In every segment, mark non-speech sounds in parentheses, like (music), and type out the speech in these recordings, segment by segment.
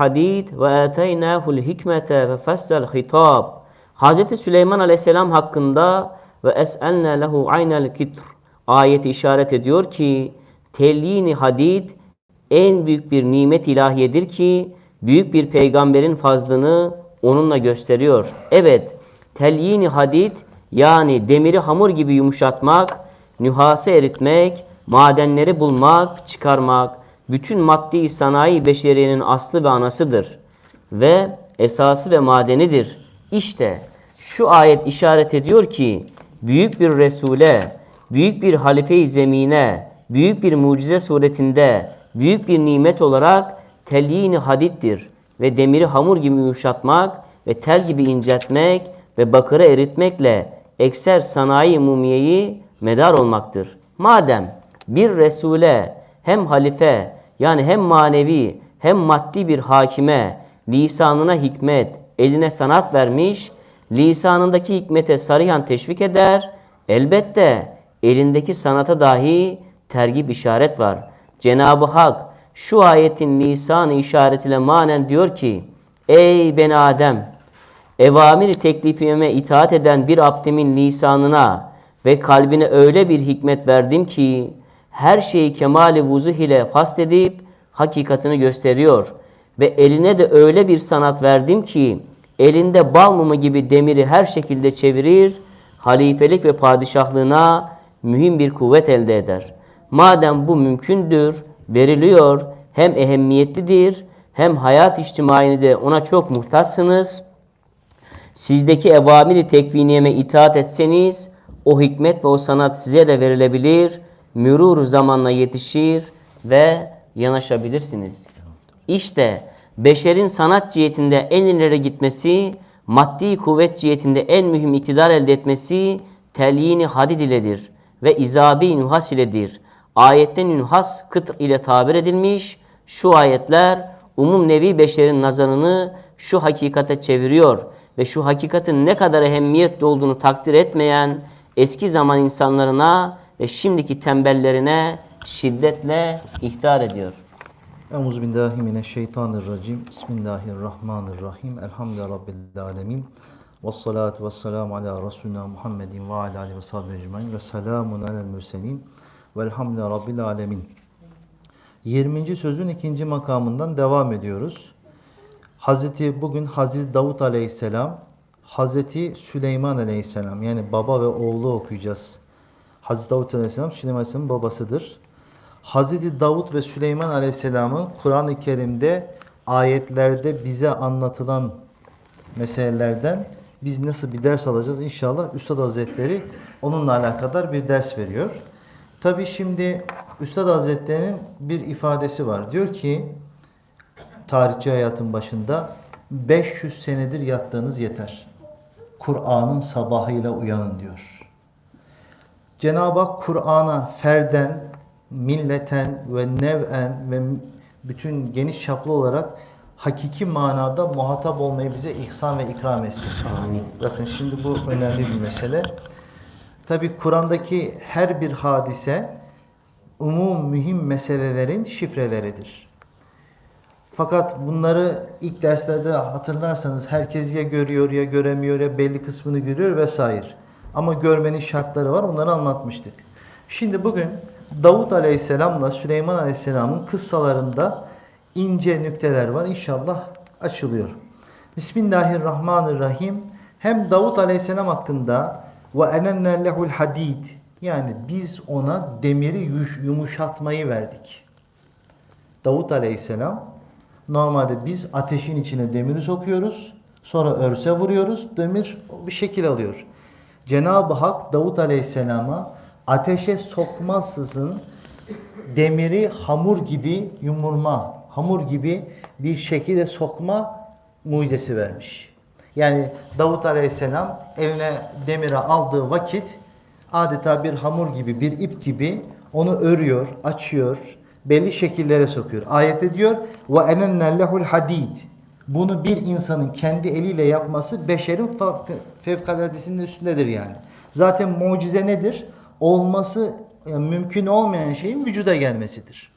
hadid ve eteynahu'l hikmete ve fessel hitab. Hazreti Süleyman Aleyhisselam hakkında ve es'elne lehu aynel kitr ayeti işaret ediyor ki telyini hadid en büyük bir nimet ilahiyedir ki büyük bir peygamberin fazlını onunla gösteriyor. Evet, telyini hadid yani demiri hamur gibi yumuşatmak, nühası eritmek, madenleri bulmak, çıkarmak bütün maddi sanayi beşeriyenin aslı ve anasıdır ve esası ve madenidir. İşte şu ayet işaret ediyor ki büyük bir Resul'e, büyük bir halife-i zemine, büyük bir mucize suretinde, büyük bir nimet olarak telyini hadittir ve demiri hamur gibi yumuşatmak ve tel gibi inceltmek ve bakırı eritmekle ekser sanayi mumiyeyi medar olmaktır. Madem bir Resul'e hem halife yani hem manevi hem maddi bir hakime lisanına hikmet, eline sanat vermiş, lisanındaki hikmete sarıyan teşvik eder. Elbette elindeki sanata dahi tergip işaret var. Cenab-ı Hak şu ayetin lisan işaretiyle manen diyor ki Ey ben Adem! Evamiri teklifime itaat eden bir abdimin lisanına ve kalbine öyle bir hikmet verdim ki her şeyi kemali vuzuh ile fastedip hakikatini gösteriyor. Ve eline de öyle bir sanat verdim ki elinde bal mumu gibi demiri her şekilde çevirir, halifelik ve padişahlığına mühim bir kuvvet elde eder. Madem bu mümkündür, veriliyor, hem ehemmiyetlidir, hem hayat içtimainizde ona çok muhtaçsınız. Sizdeki evamiri tekviniyeme itaat etseniz, o hikmet ve o sanat size de verilebilir, mürur zamanla yetişir ve yanaşabilirsiniz. İşte beşerin sanat cihetinde en ileri gitmesi, maddi kuvvet cihetinde en mühim iktidar elde etmesi telyini hadid iledir ve izabi nühas iledir. Ayette nühas kıtr ile tabir edilmiş. Şu ayetler umum nevi beşerin nazarını şu hakikate çeviriyor ve şu hakikatin ne kadar ehemmiyetli olduğunu takdir etmeyen eski zaman insanlarına ve şimdiki tembellerine şiddetle ihtar ediyor. Euzu billahi mineşşeytanirracim. Bismillahirrahmanirrahim. Elhamdülillahi rabbil alamin. Ves salatu vesselamu ala resulina Muhammedin ve ala alihi ve sahbihi ecmaîn ve selamun alel murselin. Velhamdülillahi rabbil alamin. 20. sözün ikinci makamından devam ediyoruz. Hazreti bugün Hazreti Davut Aleyhisselam, Hazreti Süleyman Aleyhisselam yani baba ve oğlu okuyacağız. Hazreti Davut Aleyhisselam Süleyman Aleyhisselam'ın babasıdır. Hazreti Davut ve Süleyman Aleyhisselam'ın Kur'an-ı Kerim'de ayetlerde bize anlatılan meselelerden biz nasıl bir ders alacağız inşallah Üstad Hazretleri onunla alakadar bir ders veriyor. Tabi şimdi Üstad Hazretleri'nin bir ifadesi var. Diyor ki tarihçi hayatın başında 500 senedir yattığınız yeter. Kur'an'ın sabahıyla uyanın diyor. Cenab-ı Hak Kur'an'a ferden, milleten ve nev'en ve bütün geniş çaplı olarak hakiki manada muhatap olmayı bize ihsan ve ikram etsin. Amin. Bakın şimdi bu önemli bir mesele. Tabi Kur'an'daki her bir hadise umum mühim meselelerin şifreleridir. Fakat bunları ilk derslerde hatırlarsanız herkes ya görüyor ya göremiyor ya belli kısmını görüyor vesaire. Ama görmenin şartları var onları anlatmıştık. Şimdi bugün Davut Aleyhisselam'la Süleyman Aleyhisselam'ın kıssalarında ince nükteler var. İnşallah açılıyor. Bismillahirrahmanirrahim. Hem Davut Aleyhisselam hakkında ve enenne lehul hadid yani biz ona demiri yumuşatmayı verdik. Davut Aleyhisselam normalde biz ateşin içine demiri sokuyoruz. Sonra örse vuruyoruz. Demir bir şekil alıyor. Cenab-ı Hak Davut Aleyhisselam'a ateşe sokmazsın demiri hamur gibi yumurma, hamur gibi bir şekilde sokma mucizesi vermiş. Yani Davut Aleyhisselam eline demiri aldığı vakit adeta bir hamur gibi, bir ip gibi onu örüyor, açıyor, belli şekillere sokuyor. Ayette diyor ve enenne lehul hadid. Bunu bir insanın kendi eliyle yapması beşerin fevkaladesinin üstündedir yani. Zaten mucize nedir? Olması yani mümkün olmayan şeyin vücuda gelmesidir.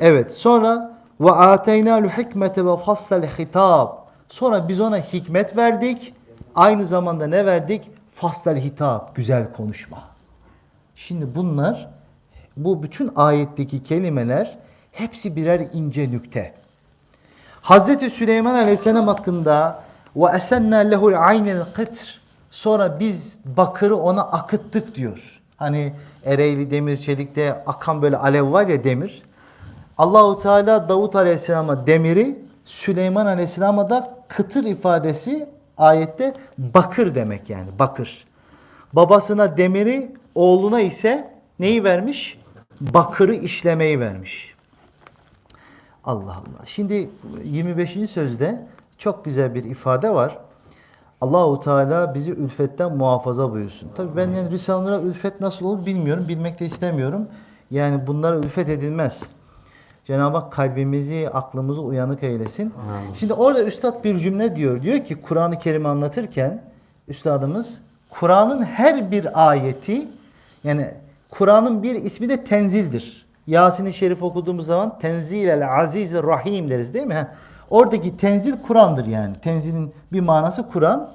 Evet sonra Ve ateynalu hikmete ve faslel hitab. Sonra biz ona hikmet verdik. Aynı zamanda ne verdik? Faslel hitap, güzel konuşma. Şimdi bunlar, bu bütün ayetteki kelimeler hepsi birer ince nükte. Hazreti Süleyman Aleyhisselam hakkında ve esenna lehul aynel kıtr sonra biz bakırı ona akıttık diyor. Hani Ereğli demir çelikte akan böyle alev var ya demir. Allahu Teala Davut Aleyhisselam'a demiri, Süleyman Aleyhisselam'a da kıtır ifadesi ayette bakır demek yani bakır. Babasına demiri, oğluna ise neyi vermiş? Bakırı işlemeyi vermiş. Allah Allah. Şimdi 25. sözde çok güzel bir ifade var. Allahu Teala bizi ülfetten muhafaza buyursun. Tabii ben yani Risale'lere ülfet nasıl olur bilmiyorum, bilmek de istemiyorum. Yani bunlara ülfet edilmez. Cenab-ı Hak kalbimizi, aklımızı uyanık eylesin. Şimdi orada üstad bir cümle diyor. Diyor ki Kur'an-ı Kerim'i anlatırken üstadımız Kur'an'ın her bir ayeti yani Kur'an'ın bir ismi de tenzildir. Yasin-i Şerif okuduğumuz zaman tenzil el aziz rahim deriz değil mi? Oradaki tenzil Kur'an'dır yani. Tenzilin bir manası Kur'an.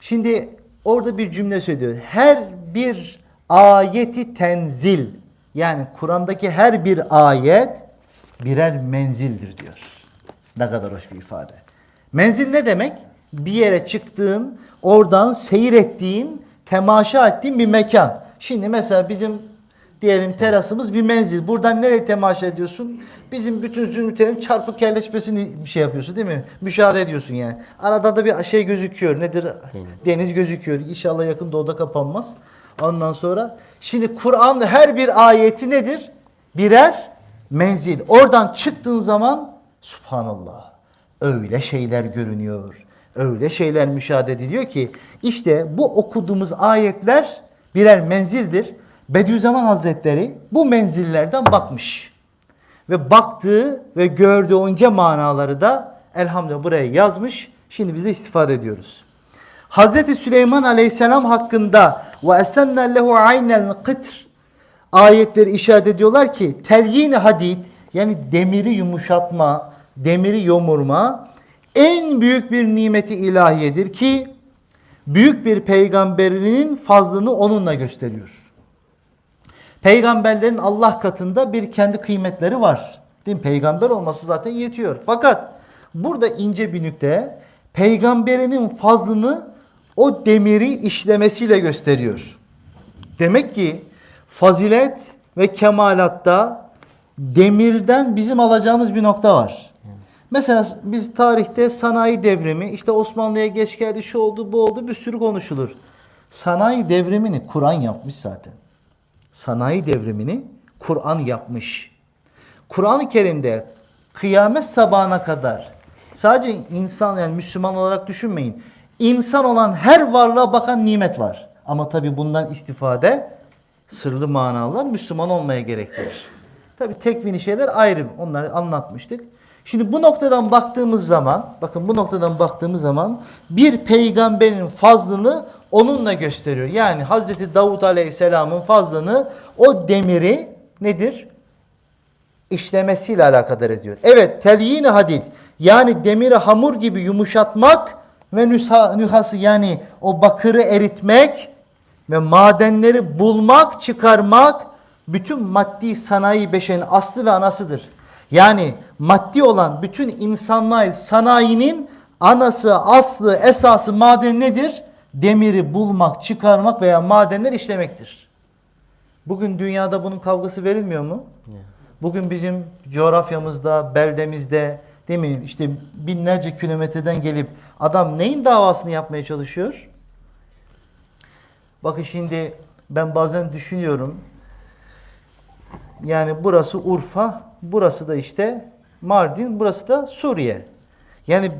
Şimdi orada bir cümle söylüyor. Her bir ayeti tenzil yani Kur'an'daki her bir ayet birer menzildir diyor. Ne kadar hoş bir ifade. Menzil ne demek? Bir yere çıktığın, oradan seyir ettiğin, temaşa ettiğin bir mekan. Şimdi mesela bizim diyelim terasımız bir menzil. Buradan nereye temaşa ediyorsun? Bizim bütün zümrütlerin çarpık yerleşmesini şey yapıyorsun değil mi? Müşahede ediyorsun yani. Arada da bir şey gözüküyor. Nedir? Deniz gözüküyor. İnşallah yakın doğuda kapanmaz. Ondan sonra şimdi Kur'an her bir ayeti nedir? Birer menzil. Oradan çıktığın zaman subhanallah öyle şeyler görünüyor. Öyle şeyler müşahede ediliyor ki işte bu okuduğumuz ayetler birer menzildir. Bediüzzaman Hazretleri bu menzillerden bakmış. Ve baktığı ve gördüğü onca manaları da elhamdülillah buraya yazmış. Şimdi biz de istifade ediyoruz. Hazreti Süleyman Aleyhisselam hakkında ve esenna lehu aynel kıtr ayetleri işaret ediyorlar ki telyin hadid yani demiri yumuşatma, demiri yomurma en büyük bir nimeti ilahiyedir ki büyük bir peygamberinin fazlını onunla gösteriyor. Peygamberlerin Allah katında bir kendi kıymetleri var. Değil mi? Peygamber olması zaten yetiyor. Fakat burada ince bir nükte peygamberinin fazlını o demiri işlemesiyle gösteriyor. Demek ki fazilet ve kemalatta demirden bizim alacağımız bir nokta var. Mesela biz tarihte sanayi devrimi, işte Osmanlı'ya geç geldi, şu oldu, bu oldu bir sürü konuşulur. Sanayi devrimini Kur'an yapmış zaten. Sanayi devrimini Kur'an yapmış. Kur'an-ı Kerim'de kıyamet sabahına kadar sadece insan yani Müslüman olarak düşünmeyin. İnsan olan her varlığa bakan nimet var. Ama tabi bundan istifade sırlı manalar Müslüman olmaya gerektirir. Tabi tekvini şeyler ayrı. Onları anlatmıştık. Şimdi bu noktadan baktığımız zaman, bakın bu noktadan baktığımız zaman bir peygamberin fazlını onunla gösteriyor. Yani Hazreti Davut Aleyhisselam'ın fazlını o demiri nedir? işlemesiyle alakadar ediyor. Evet telyin hadid yani demiri hamur gibi yumuşatmak ve nüsa, nühası yani o bakırı eritmek ve madenleri bulmak, çıkarmak bütün maddi sanayi beşerin aslı ve anasıdır. Yani maddi olan bütün insanlığa sanayinin anası, aslı, esası maden nedir? Demiri bulmak, çıkarmak veya madenler işlemektir. Bugün dünyada bunun kavgası verilmiyor mu? Bugün bizim coğrafyamızda, beldemizde değil mi? İşte binlerce kilometreden gelip adam neyin davasını yapmaya çalışıyor? Bakın şimdi ben bazen düşünüyorum. Yani burası Urfa, burası da işte Mardin, burası da Suriye. Yani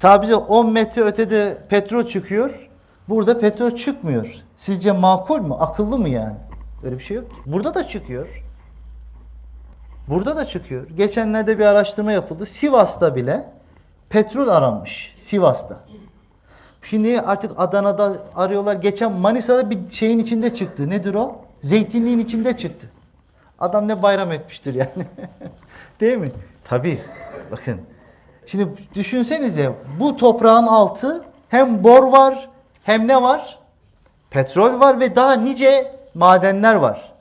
tabice 10 metre ötede petrol çıkıyor. Burada petrol çıkmıyor. Sizce makul mu? Akıllı mı yani? Öyle bir şey yok. Burada da çıkıyor. Burada da çıkıyor. Geçenlerde bir araştırma yapıldı. Sivas'ta bile petrol aranmış. Sivas'ta. Şimdi artık Adana'da arıyorlar. Geçen Manisa'da bir şeyin içinde çıktı. Nedir o? Zeytinliğin içinde çıktı. Adam ne bayram etmiştir yani. (laughs) Değil mi? Tabii. Bakın. Şimdi düşünsenize bu toprağın altı hem bor var hem ne var? Petrol var ve daha nice madenler var.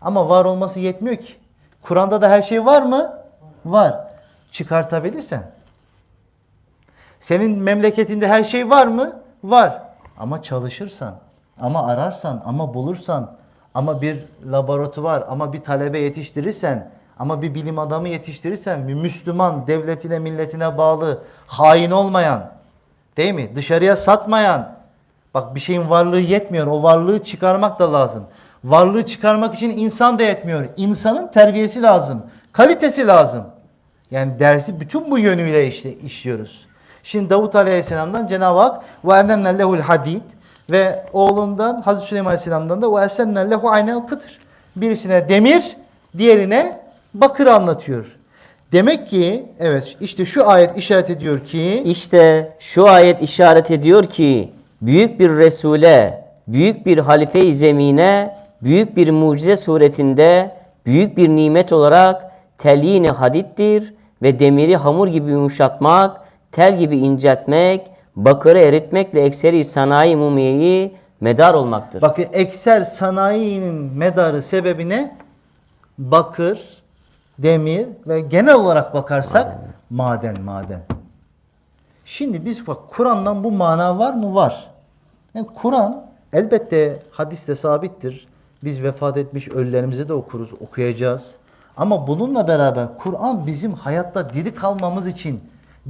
Ama var olması yetmiyor ki. Kur'an'da da her şey var mı? Var. Çıkartabilirsen. Senin memleketinde her şey var mı? Var. Ama çalışırsan, ama ararsan, ama bulursan, ama bir laboratuvar, ama bir talebe yetiştirirsen, ama bir bilim adamı yetiştirirsen, bir Müslüman, devletine, milletine bağlı, hain olmayan, değil mi? Dışarıya satmayan. Bak bir şeyin varlığı yetmiyor. O varlığı çıkarmak da lazım. Varlığı çıkarmak için insan da yetmiyor. İnsanın terbiyesi lazım. Kalitesi lazım. Yani dersi bütün bu yönüyle işte işliyoruz. Şimdi Davut Aleyhisselam'dan Cenab-ı Hak ve ennenne lehul hadid ve oğlundan Hazreti Süleyman Aleyhisselam'dan da ve esenne lehu aynel kıtır. Birisine demir, diğerine bakır anlatıyor. Demek ki evet işte şu ayet işaret ediyor ki İşte şu ayet işaret ediyor ki büyük bir Resule, büyük bir halife-i zemine, büyük bir mucize suretinde, büyük bir nimet olarak telini hadittir ve demiri hamur gibi yumuşatmak, tel gibi inceltmek, bakırı eritmekle ekseri sanayi mumiyeyi medar olmaktır. Bakın ekser sanayinin medarı sebebine bakır, demir ve genel olarak bakarsak maden maden. Şimdi biz bak Kur'an'dan bu mana var mı? Var. Yani Kur'an elbette hadiste sabittir. Biz vefat etmiş ölülerimize de okuruz, okuyacağız. Ama bununla beraber Kur'an bizim hayatta diri kalmamız için,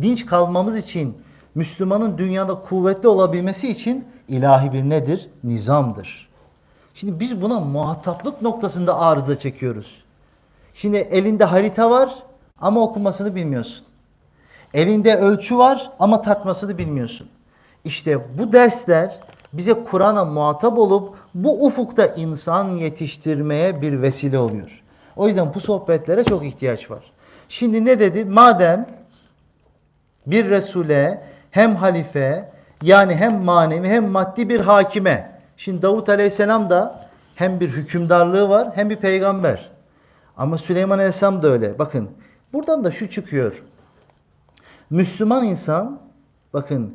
dinç kalmamız için, Müslümanın dünyada kuvvetli olabilmesi için ilahi bir nedir? Nizamdır. Şimdi biz buna muhataplık noktasında arıza çekiyoruz. Şimdi elinde harita var ama okumasını bilmiyorsun. Elinde ölçü var ama tartmasını bilmiyorsun. İşte bu dersler bize Kur'an'a muhatap olup bu ufukta insan yetiştirmeye bir vesile oluyor. O yüzden bu sohbetlere çok ihtiyaç var. Şimdi ne dedi? Madem bir Resul'e hem halife yani hem manevi hem maddi bir hakime. Şimdi Davut Aleyhisselam da hem bir hükümdarlığı var hem bir peygamber. Ama Süleyman Aleyhisselam da öyle. Bakın buradan da şu çıkıyor. Müslüman insan bakın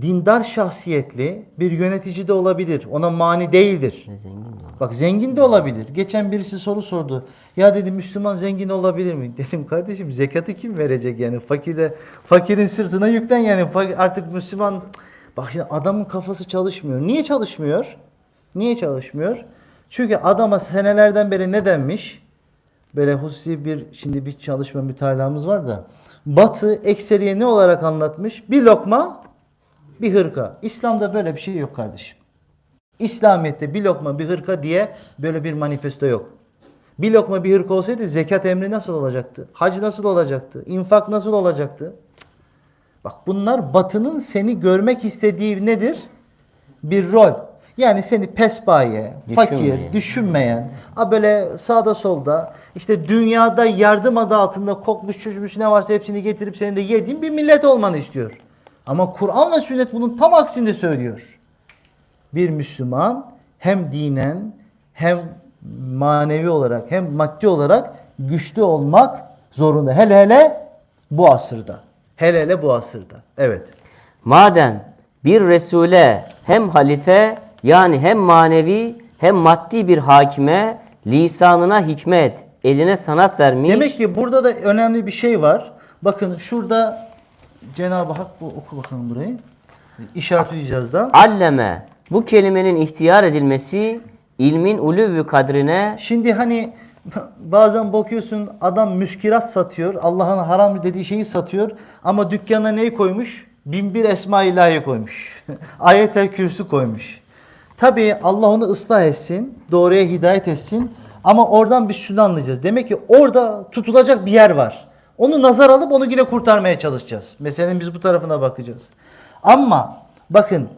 dindar şahsiyetli bir yönetici de olabilir. Ona mani değildir. Zengin de. Bak zengin de olabilir. Geçen birisi soru sordu. Ya dedi Müslüman zengin olabilir mi? (laughs) Dedim kardeşim zekatı kim verecek yani? Fakire, fakirin sırtına yüklen yani. Artık Müslüman bak şimdi adamın kafası çalışmıyor. Niye çalışmıyor? Niye çalışmıyor? Çünkü adama senelerden beri ne denmiş? Böyle hususi bir şimdi bir çalışma mütalamız var da Batı ekseriye ne olarak anlatmış? Bir lokma, bir hırka. İslam'da böyle bir şey yok kardeşim. İslamiyet'te bir lokma bir hırka diye böyle bir manifesto yok. Bir lokma bir hırka olsaydı zekat emri nasıl olacaktı? Hac nasıl olacaktı? İnfak nasıl olacaktı? Bak bunlar batının seni görmek istediği nedir? Bir rol. Yani seni pespaye, fakir, Düşünmeyen. a böyle sağda solda işte dünyada yardım adı altında kokmuş çüşmüş ne varsa hepsini getirip senin de yediğin bir millet olmanı istiyor. Ama Kur'an ve sünnet bunun tam aksini söylüyor bir Müslüman hem dinen hem manevi olarak hem maddi olarak güçlü olmak zorunda. Hele hele bu asırda. Hele hele bu asırda. Evet. Madem bir Resul'e hem halife yani hem manevi hem maddi bir hakime lisanına hikmet, eline sanat vermiş. Demek ki burada da önemli bir şey var. Bakın şurada Cenab-ı Hak bu oku bakalım burayı. İşaretleyeceğiz da. alleme bu kelimenin ihtiyar edilmesi ilmin uluvü kadrine Şimdi hani (laughs) bazen bakıyorsun adam müskirat satıyor. Allah'ın haram dediği şeyi satıyor. Ama dükkana neyi koymuş? Bin bir esma ilahi koymuş. (laughs) Ayet-el kürsü koymuş. Tabii Allah onu ıslah etsin. Doğruya hidayet etsin. Ama oradan biz şunu anlayacağız. Demek ki orada tutulacak bir yer var. Onu nazar alıp onu yine kurtarmaya çalışacağız. Meselenin biz bu tarafına bakacağız. Ama bakın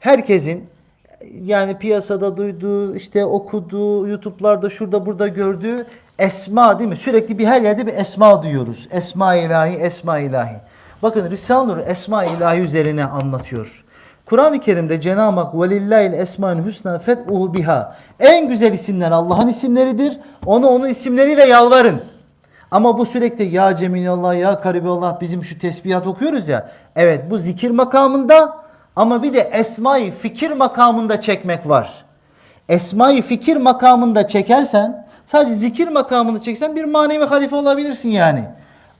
herkesin yani piyasada duyduğu, işte okuduğu, YouTube'larda şurada burada gördüğü esma değil mi? Sürekli bir her yerde bir esma duyuyoruz. Esma ilahi, esma ilahi. Bakın Risale-i Nur esma ilahi üzerine anlatıyor. Kur'an-ı Kerim'de Cenab-ı Hak velillahil esmaül husna fet'uhu biha. En güzel isimler Allah'ın isimleridir. Onu onun isimleriyle yalvarın. Ama bu sürekli ya Cemilallah ya Kariballah bizim şu tesbihat okuyoruz ya. Evet bu zikir makamında ama bir de esma-i fikir makamında çekmek var. Esma-i fikir makamında çekersen sadece zikir makamında çeksen bir manevi halife olabilirsin yani.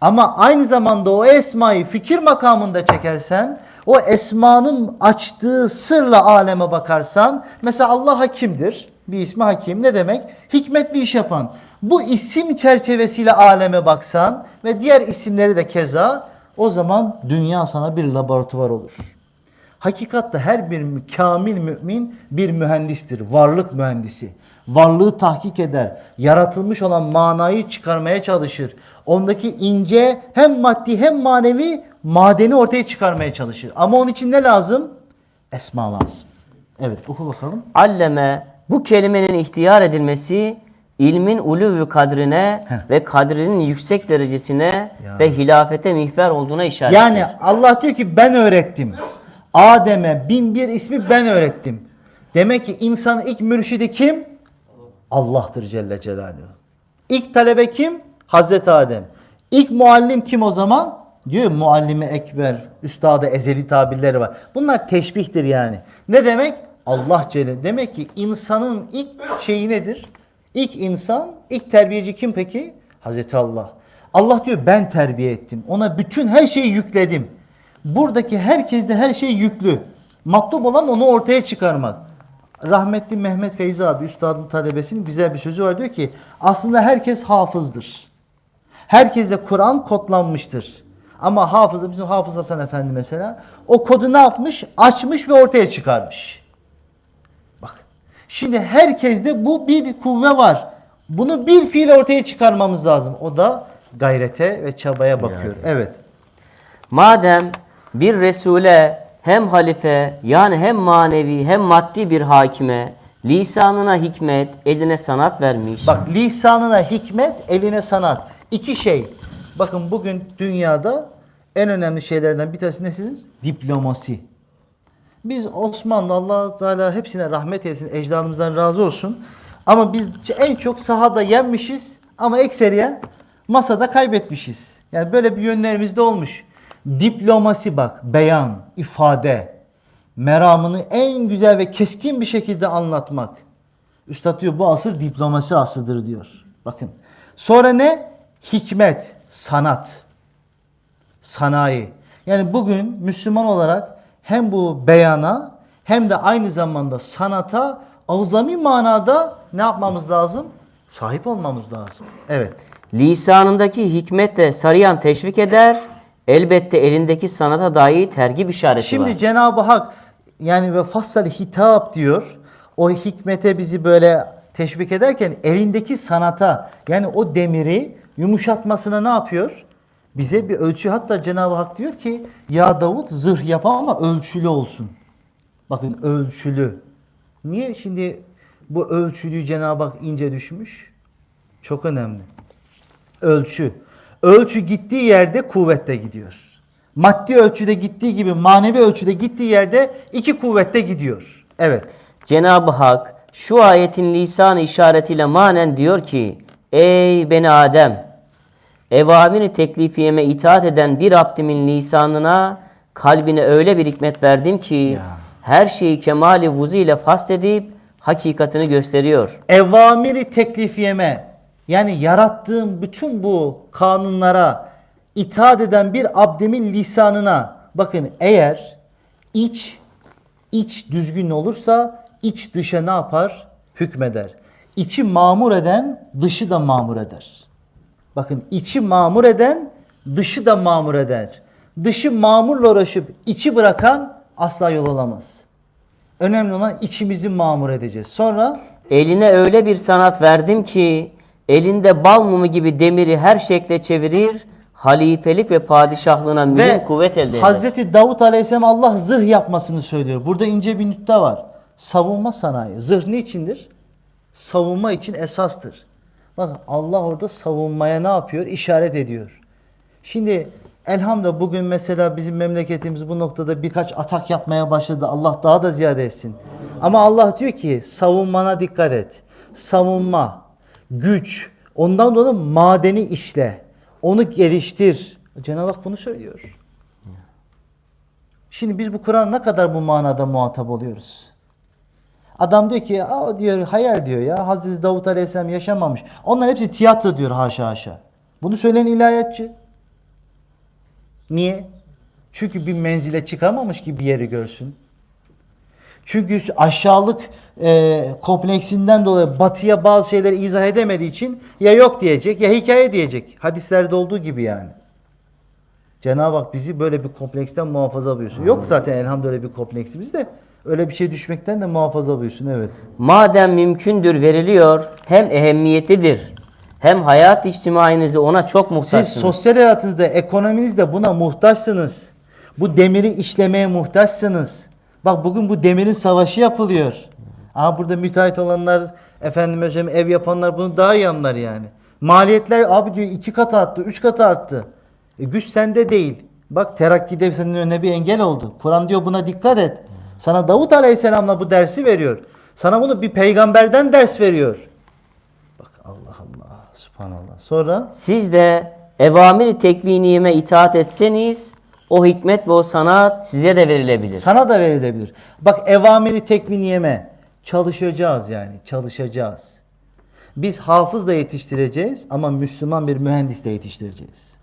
Ama aynı zamanda o esmayı fikir makamında çekersen, o esmanın açtığı sırla aleme bakarsan, mesela Allah hakimdir. Bir ismi hakim ne demek? Hikmetli iş yapan. Bu isim çerçevesiyle aleme baksan ve diğer isimleri de keza o zaman dünya sana bir laboratuvar olur. Hakikatte her bir kamil mümin bir mühendistir. Varlık mühendisi. Varlığı tahkik eder. Yaratılmış olan manayı çıkarmaya çalışır. Ondaki ince hem maddi hem manevi madeni ortaya çıkarmaya çalışır. Ama onun için ne lazım? Esma lazım. Evet oku bakalım. Alleme bu kelimenin ihtiyar edilmesi ilmin uluvü kadrine Heh. ve kadrinin yüksek derecesine Ya. ve hilafete mihver olduğuna işaret Yani Allah diyor ki ben öğrettim. Adem'e bin bir ismi ben öğrettim. Demek ki insanın ilk mürşidi kim? Allah'tır Celle Celaluhu. İlk talebe kim? Hazreti Adem. İlk muallim kim o zaman? Diyor muallimi ekber, üstada ezeli tabirleri var. Bunlar teşbihtir yani. Ne demek? Allah Celle. Demek ki insanın ilk şeyi nedir? İlk insan, ilk terbiyeci kim peki? Hazreti Allah. Allah diyor ben terbiye ettim. Ona bütün her şeyi yükledim. Buradaki herkeste her şey yüklü. Matlub olan onu ortaya çıkarmak. Rahmetli Mehmet Feyzi abi üstadın talebesinin güzel bir sözü var diyor ki aslında herkes hafızdır. Herkese Kur'an kodlanmıştır. Ama hafıza bizim Hafız Hasan Efendi mesela o kodu ne yapmış? Açmış ve ortaya çıkarmış. Bak. Şimdi herkeste bu bir kuvve var. Bunu bir fiil ortaya çıkarmamız lazım. O da gayrete ve çabaya bakıyor. Evet. Madem bir Resul'e hem halife yani hem manevi hem maddi bir hakime lisanına hikmet, eline sanat vermiş. Bak lisanına hikmet, eline sanat. İki şey. Bakın bugün dünyada en önemli şeylerden bir tanesi nesidir? Diplomasi. Biz Osmanlı Allah Teala hepsine rahmet eylesin, ecdadımızdan razı olsun. Ama biz en çok sahada yenmişiz ama ekseriye masada kaybetmişiz. Yani böyle bir yönlerimiz de olmuş. Diplomasi bak, beyan, ifade, meramını en güzel ve keskin bir şekilde anlatmak. Üstad diyor bu asır diplomasi asrıdır diyor. Bakın. Sonra ne? Hikmet, sanat, sanayi. Yani bugün Müslüman olarak hem bu beyana hem de aynı zamanda sanata azami manada ne yapmamız lazım? Sahip olmamız lazım. Evet. Lisanındaki hikmetle sarayan teşvik eder. Elbette elindeki sanata dair tergib işareti Şimdi var. Cenab-ı Hak yani ve fasal hitap diyor. O hikmete bizi böyle teşvik ederken elindeki sanata yani o demiri yumuşatmasına ne yapıyor? Bize bir ölçü hatta Cenab-ı Hak diyor ki ya Davut zırh yap ama ölçülü olsun. Bakın ölçülü. Niye şimdi bu ölçülüyü Cenab-ı Hak ince düşmüş? Çok önemli. Ölçü. Ölçü gittiği yerde kuvvette gidiyor. Maddi ölçüde gittiği gibi manevi ölçüde gittiği yerde iki kuvvette gidiyor. Evet. Cenab-ı Hak şu ayetin lisan işaretiyle manen diyor ki Ey beni Adem evamiri teklifiyeme itaat eden bir abdimin lisanına kalbine öyle bir hikmet verdim ki Ya. her şeyi kemali vuzu ile fastedip hakikatini gösteriyor. Evamiri teklifiyeme yani yarattığım bütün bu kanunlara itaat eden bir abdimin lisanına bakın eğer iç iç düzgün olursa iç dışa ne yapar? Hükmeder. İçi mamur eden dışı da mamur eder. Bakın içi mamur eden dışı da mamur eder. Dışı mamurla uğraşıp içi bırakan asla yol alamaz. Önemli olan içimizi mamur edeceğiz. Sonra Eline öyle bir sanat verdim ki elinde bal mumu gibi demiri her şekle çevirir, halifelik ve padişahlığına mühim ve kuvvet elde eder. Hazreti Davut Aleyhisselam Allah zırh yapmasını söylüyor. Burada ince bir nükte var. Savunma sanayi. Zırh ne içindir? Savunma için esastır. Bak Allah orada savunmaya ne yapıyor? İşaret ediyor. Şimdi elhamdülillah bugün mesela bizim memleketimiz bu noktada birkaç atak yapmaya başladı. Allah daha da ziyade etsin. Ama Allah diyor ki savunmana dikkat et. Savunma, güç, ondan dolayı madeni işle. Onu geliştir. Cenab-ı Hak bunu söylüyor. Şimdi biz bu Kur'an ne kadar bu manada muhatap oluyoruz? Adam diyor ki Aa, diyor hayal diyor ya Hazreti Davut Aleyhisselam yaşamamış. Onlar hepsi tiyatro diyor haşa haşa. Bunu söyleyen ilahiyatçı. Niye? Çünkü bir menzile çıkamamış ki bir yeri görsün. Çünkü aşağılık e, kompleksinden dolayı batıya bazı şeyleri izah edemediği için ya yok diyecek ya hikaye diyecek. Hadislerde olduğu gibi yani. Cenab-ı Hak bizi böyle bir kompleksten muhafaza buyursun. Yok zaten elhamdülillah bir kompleksimiz de öyle bir şey düşmekten de muhafaza buyursun. Evet. Madem mümkündür veriliyor, hem ehemmiyetlidir, hem hayat içtimainizi ona çok Siz muhtaçsınız. sosyal hayatınızda, ekonominizde buna muhtaçsınız. Bu demiri işlemeye muhtaçsınız. Bak bugün bu demirin savaşı yapılıyor. Ama burada müteahhit olanlar, efendim söyleyeyim ev yapanlar bunu daha iyi anlar yani. Maliyetler abi diyor iki kat arttı, üç kat arttı. E, güç sende değil. Bak terakkide senin önüne bir engel oldu. Kur'an diyor buna dikkat et. Sana Davut Aleyhisselam'la bu dersi veriyor. Sana bunu bir peygamberden ders veriyor. Bak Allah Allah, subhanallah. Sonra Siz de evamir tekviniyeme itaat etseniz, o hikmet ve o sanat size de verilebilir. Sana da verilebilir. Bak evamiri tekviniyeme çalışacağız yani çalışacağız. Biz hafız da yetiştireceğiz ama Müslüman bir mühendis de yetiştireceğiz.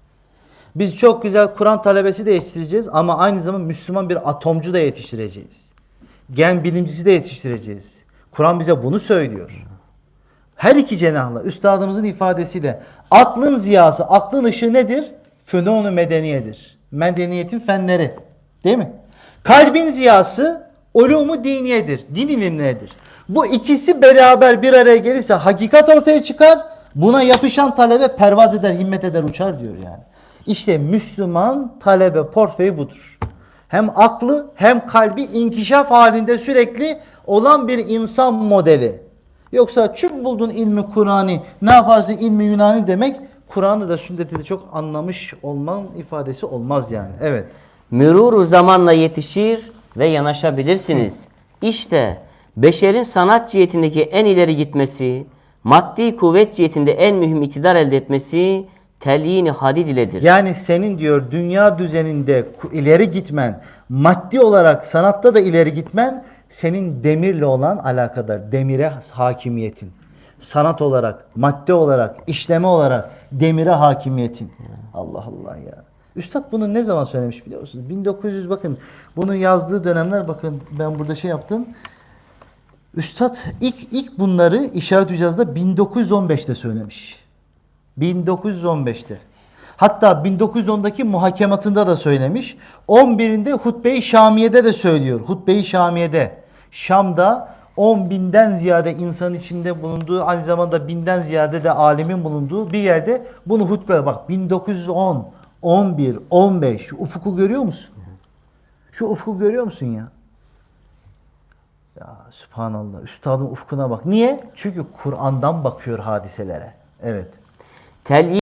Biz çok güzel Kur'an talebesi de yetiştireceğiz ama aynı zamanda Müslüman bir atomcu da yetiştireceğiz. Gen bilimcisi de yetiştireceğiz. Kur'an bize bunu söylüyor. Her iki cenahla üstadımızın ifadesiyle aklın ziyası, aklın ışığı nedir? Fünunu medeniyedir. Medeniyetin fenleri. Değil mi? Kalbin ziyası ulumu diniyedir. Din ilimleridir. Bu ikisi beraber bir araya gelirse hakikat ortaya çıkar. Buna yapışan talebe pervaz eder, himmet eder, uçar diyor yani. İşte Müslüman talebe portföyü budur. Hem aklı hem kalbi inkişaf halinde sürekli olan bir insan modeli. Yoksa çüp buldun ilmi Kur'an'ı ne yaparsın ilmi Yunani demek Kur'an'ı da sünneti de çok anlamış olman ifadesi olmaz yani. Evet. Müruru zamanla yetişir ve yanaşabilirsiniz. İşte beşerin sanat cihetindeki en ileri gitmesi, maddi kuvvet cihetinde en mühim iktidar elde etmesi telyin hadid iledir. Yani senin diyor dünya düzeninde ileri gitmen, maddi olarak sanatta da ileri gitmen senin demirle olan alakadar. Demire hakimiyetin. Sanat olarak, madde olarak, işleme olarak demire hakimiyetin. Allah Allah ya. Üstad bunu ne zaman söylemiş biliyor musunuz? 1900 bakın bunu yazdığı dönemler bakın ben burada şey yaptım. Üstad ilk ilk bunları işaret icazda 1915'te söylemiş. 1915'te. Hatta 1910'daki muhakematında da söylemiş. 11'inde Hutbe-i Şamiye'de de söylüyor. Hutbe-i Şamiye'de. Şam'da 10 binden ziyade insan içinde bulunduğu aynı zamanda binden ziyade de alimin bulunduğu bir yerde bunu hutbe bak 1910, 11, 15 şu ufuku görüyor musun? Şu ufku görüyor musun ya? Ya subhanallah üstadın ufkuna bak. Niye? Çünkü Kur'an'dan bakıyor hadiselere. Evet. Telyin